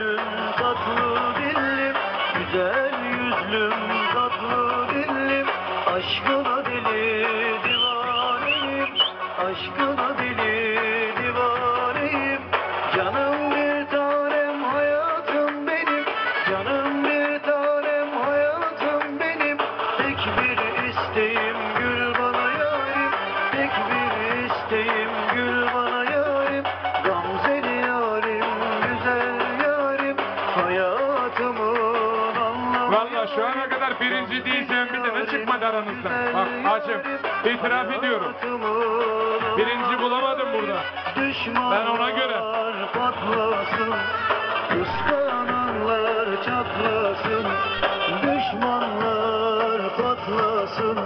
yüzlüm tatlı dillim Güzel yüzlüm tatlı dillim. Aşkına deli divaneyim Aşkına birinci değilsen bir tane çıkmadı aranızdan. Bak Hacım itiraf ediyorum. Birinci bulamadım burada. Ben ona göre. Patlasın Kıskananlar çatlasın Düşmanlar patlasın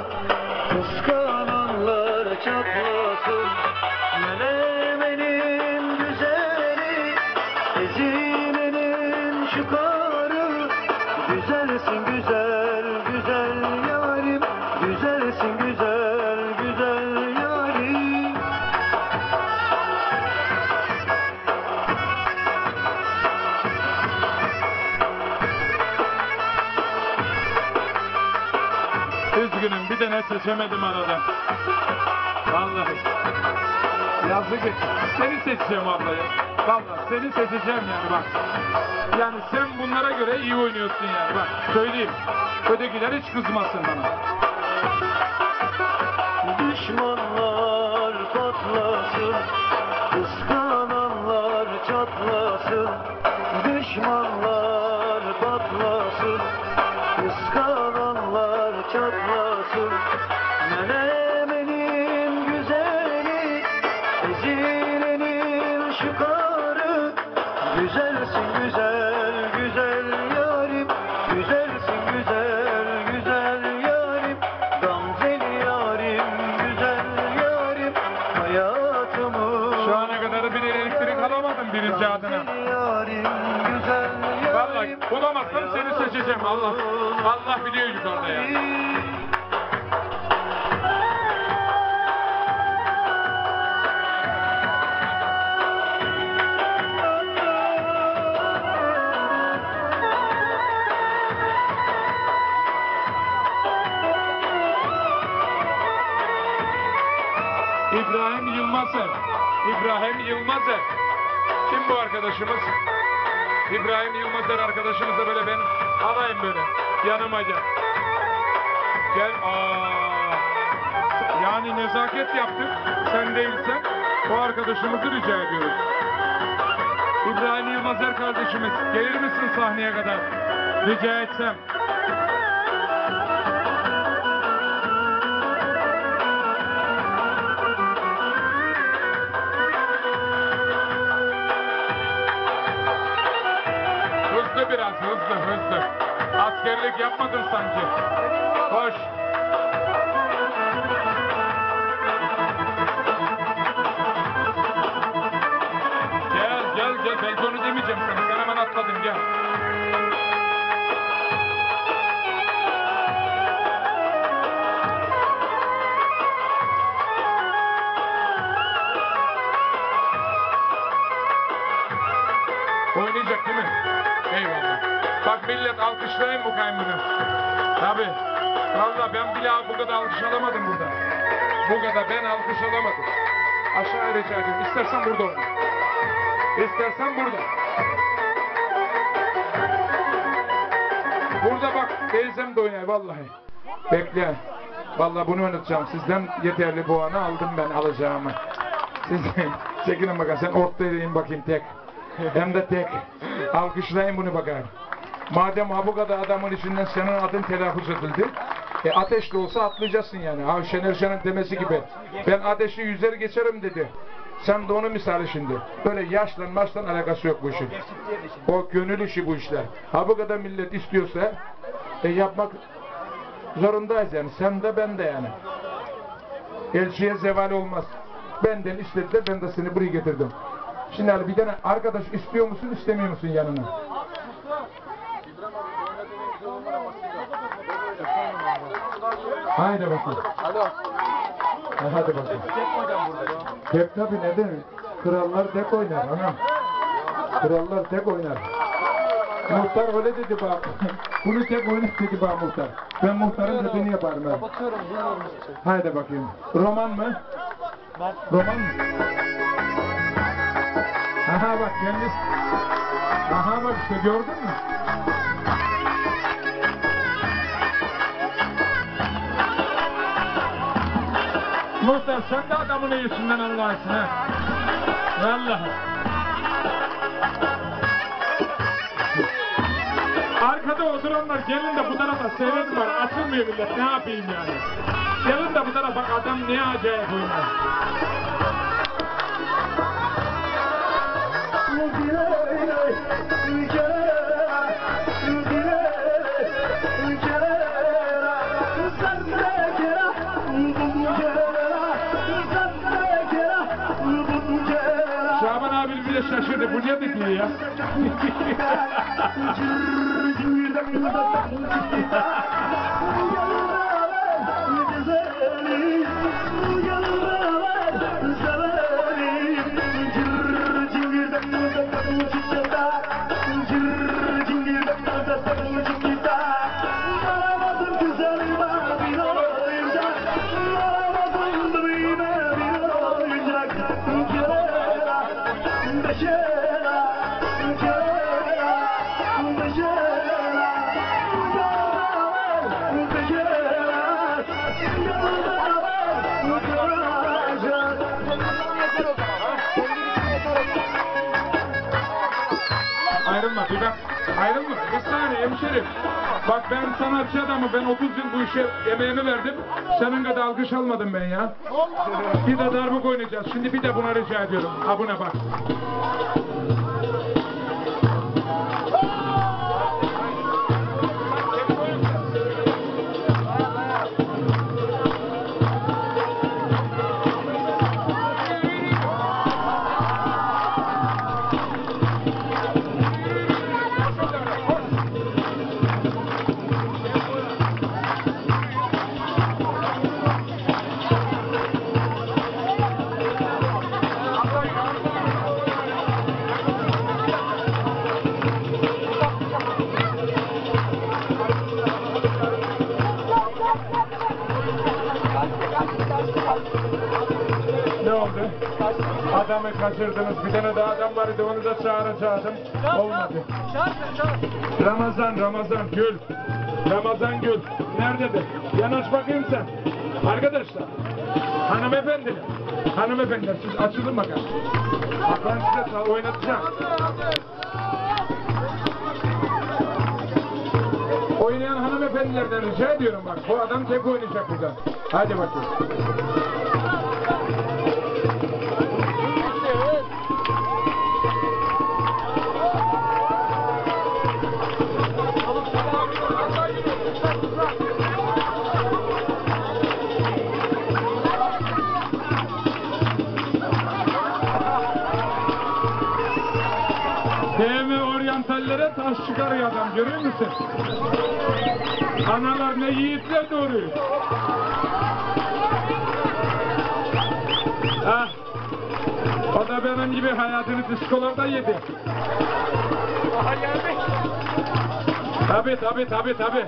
Üzgünüm bir tane seçemedim arada. Vallahi. Yazık et. Seni seçeceğim ablayı. Vallahi seni seçeceğim yani bak. Yani sen bunlara göre iyi oynuyorsun yani bak. Söyleyeyim. Ötekiler hiç kızmasın bana. Düşmanlar patlasın, kıskananlar çatlasın. Düşmanlar ezilenin şu karı. Güzelsin güzel, güzel yarim, güzelsin güzel, güzel yarim. Gamzeli yarim, güzel yarim, hayatımın. Şu ana kadar bir elektrik alamadım birinci adına. Yarim, güzel yarim. Vallahi bulamazsam seni seçeceğim Allah. Allah biliyor yukarıda ya. İbrahim Yılmazer. İbrahim Yılmazer. Kim bu arkadaşımız? İbrahim Yılmazer arkadaşımız da böyle ben alayım böyle. Yanıma gel. Gel. Aa. Yani nezaket yaptık. Sen değilsen o arkadaşımızı rica ediyoruz. İbrahim Yılmazer kardeşimiz gelir misin sahneye kadar? Rica etsem. Hızlı biraz hızlı hızlı. Askerlik yapmadın sanki. Koş. Gel gel gel belki onu demeyeceğim sana. Sen hemen atladın gel. Valla ben bile bu kadar alkış alamadım burada. Bu kadar ben alkış alamadım. Aşağı rica ediyorum. İstersen burada oyna. İstersen burada. Burada bak teyzem de oynar vallahi. Bekle. Vallahi bunu unutacağım. Sizden yeterli puanı aldım ben alacağımı. Siz çekinin bakın sen ortaya in bakayım tek. Hem de tek. Alkışlayın bunu bakayım. Madem ha bu adamın içinden senin adın telaffuz edildi. E ateş de olsa atlayacaksın yani. Ha Şener Şen'in demesi gibi. Ben ateşi yüzer geçerim dedi. Sen de onun misali şimdi. Böyle yaşla maçla alakası yok bu işin. O gönül işi bu işler. Ha bu kadar millet istiyorsa e yapmak zorundayız yani. Sen de ben de yani. Elçiye zeval olmaz. Benden istediler ben de seni buraya getirdim. Şimdi hani bir tane arkadaş istiyor musun istemiyor musun yanına? Haydi bakayım. Alo. Ha, Hadi bakayım. Tek tabi neden? Krallar tek oynar anam. Krallar tek oynar. Muhtar öyle dedi bak. Bunu tek oynat dedi bak muhtar. Ben muhtarın dediğini yaparım ben. Şey. Haydi bakayım. Roman mı? Roman mı? Aha bak kendi. Aha bak işte gördün mü? Muhtar sen de adamın iyisinden anlarsın ha. Vallahi. Arkada oturanlar gelin de bu tarafa seyredin var. Açılmıyor millet ne yapayım yani. Gelin de bu tarafa adam ne acayip oynuyor. Şaban ne dedi ya? Ayrılma Ayrılma. Bir saniye hemşerim. Bak ben sanatçı adamı. Ben 30 yıl bu işe emeğimi verdim. Senin kadar alkış almadım ben ya. Bir de darbuk oynayacağız. Şimdi bir de buna rica ediyorum. Ha bak. Adamı kaçırdınız. Bir tane daha adam vardı. Onu da çağıracaktım. Olmadı. Ramazan, Ramazan Gül. Ramazan Gül. Nerededir? Yanaş bakayım sen. Arkadaşlar. Hanımefendiler. Hanımefendiler siz açılın bakalım. Bak Ben size oynatacağım. Oynayan hanımefendilerden rica ediyorum bak. Bu adam tek oynayacak burada. Hadi bakayım. Oryantallere taş çıkarıyor adam görüyor musun? Analar ne yiğitler doğuruyor. Ah, o da benim gibi hayatını diskolarda yedi. Tabi tabi tabi tabi.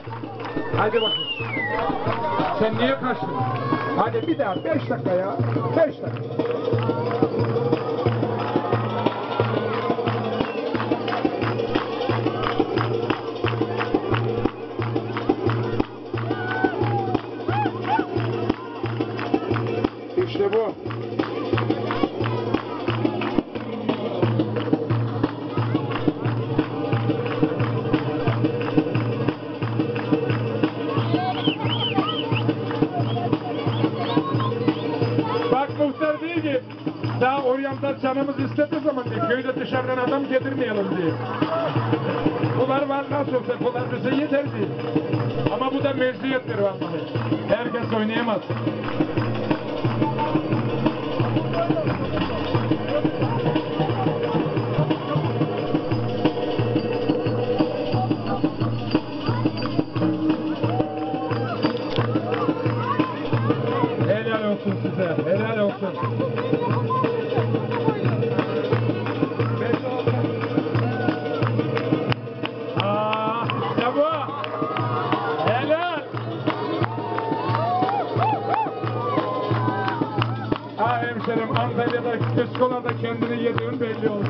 Hadi bakayım. Sen niye kaçtın? Hadi bir daha beş dakika ya. Beş dakika. Ki daha oryantal canımız istediği zaman diye köyde dışarıdan adam getirmeyelim diye. Bunlar var nasıl olsa bunlar bize yeter. Ama bu da meziyettir vallahi. Herkes oynayamaz. Antalya'da diskolarda kendini yediğin belli oldu.